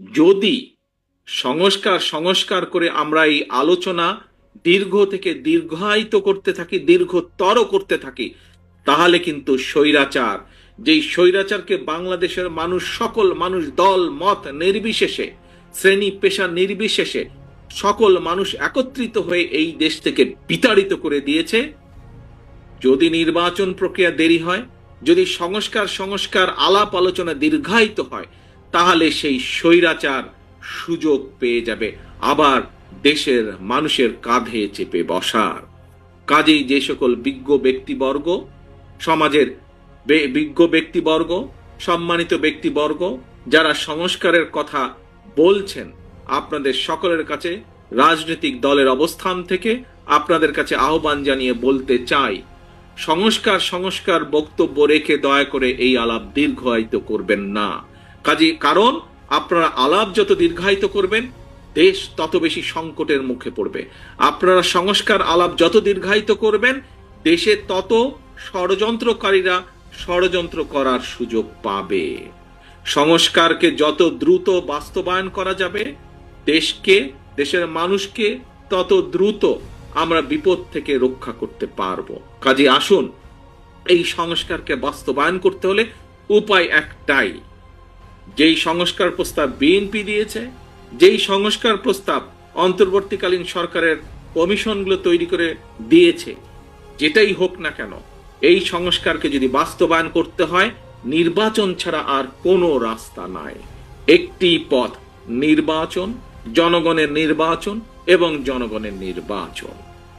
যদি সংস্কার সংস্কার করে আমরা এই আলোচনা দীর্ঘ থেকে দীর্ঘায়িত করতে থাকি, দীর্ঘতর করতে থাকি, তাহলে কিন্তু স্বৈরাচার, যেই স্বৈরাচারকে বাংলাদেশের মানুষ, সকল মানুষ, দল, মত নির্বিশেষে, শ্রেণি, পেশা নির্বিশেষে সকল মানুষ একত্রিত হয়ে এই দেশ থেকে বিতাড়িত করে দিয়েছে। যদি নির্বাচন প্রক্রিয়া দেরি হয়, যদি সংস্কার সংস্কার আলাপ আলোচনা দীর্ঘায়িত হয় তাহলে সেই স্বৈরাচার সুযোগ পেয়ে যাবে। আবার দেশের মানুষের কাঁধে চেপে বসার। কাজেই যে সকল বিজ্ঞ ব্যক্তিবর্গ, সমাজের বিজ্ঞ ব্যক্তিবর্গ, সম্মানিত ব্যক্তিবর্গ, যারা সংস্কারের কথা বলছেন, আপনাদের সকলের কাছে রাজনৈতিক দলের অবস্থান থেকে আপনাদের কাছে আহ্বান জানিয়ে বলতে চাই, সংস্কার সংস্কার বক্তব্য রেখে দয়া করে এই আলাপ দীর্ঘায়িত করবেন না। কাজে কারণ, আপনারা আলাপ যত দীর্ঘায়িত করবেন, দেশ তত বেশি সংকটের মুখে পড়বে। আপনারা সংস্কার আলাপ যত দীর্ঘায়িত করবেন, দেশে তত ষড়যন্ত্রকারীরা ষড়যন্ত্র করার সুযোগ পাবে। সংস্কারকে যত দ্রুত বাস্তবায়ন করা যাবে, দেশকে, দেশের মানুষকে তত দ্রুত আমরা বিপদ থেকে রক্ষা করতে পারব। কাজে আসুন, এই সংস্কারকে বাস্তবায়ন করতে হলে উপায় একটাই যেই সংস্কার প্রস্তাব বিএনপি দিয়েছে, যেই সংস্কার প্রস্তাব অন্তর্বর্তীকালীন সরকারের কমিশনগুলো তৈরি করে দিয়েছে, যেটাই হোক না কেন, এই সংস্কারকে যদি বাস্তবায়ন করতে হয়, নির্বাচন ছাড়া আর কোনো রাস্তা নাই। একটি পথ নির্বাচন, জনগণের নির্বাচন এবং জনগণের নির্বাচন।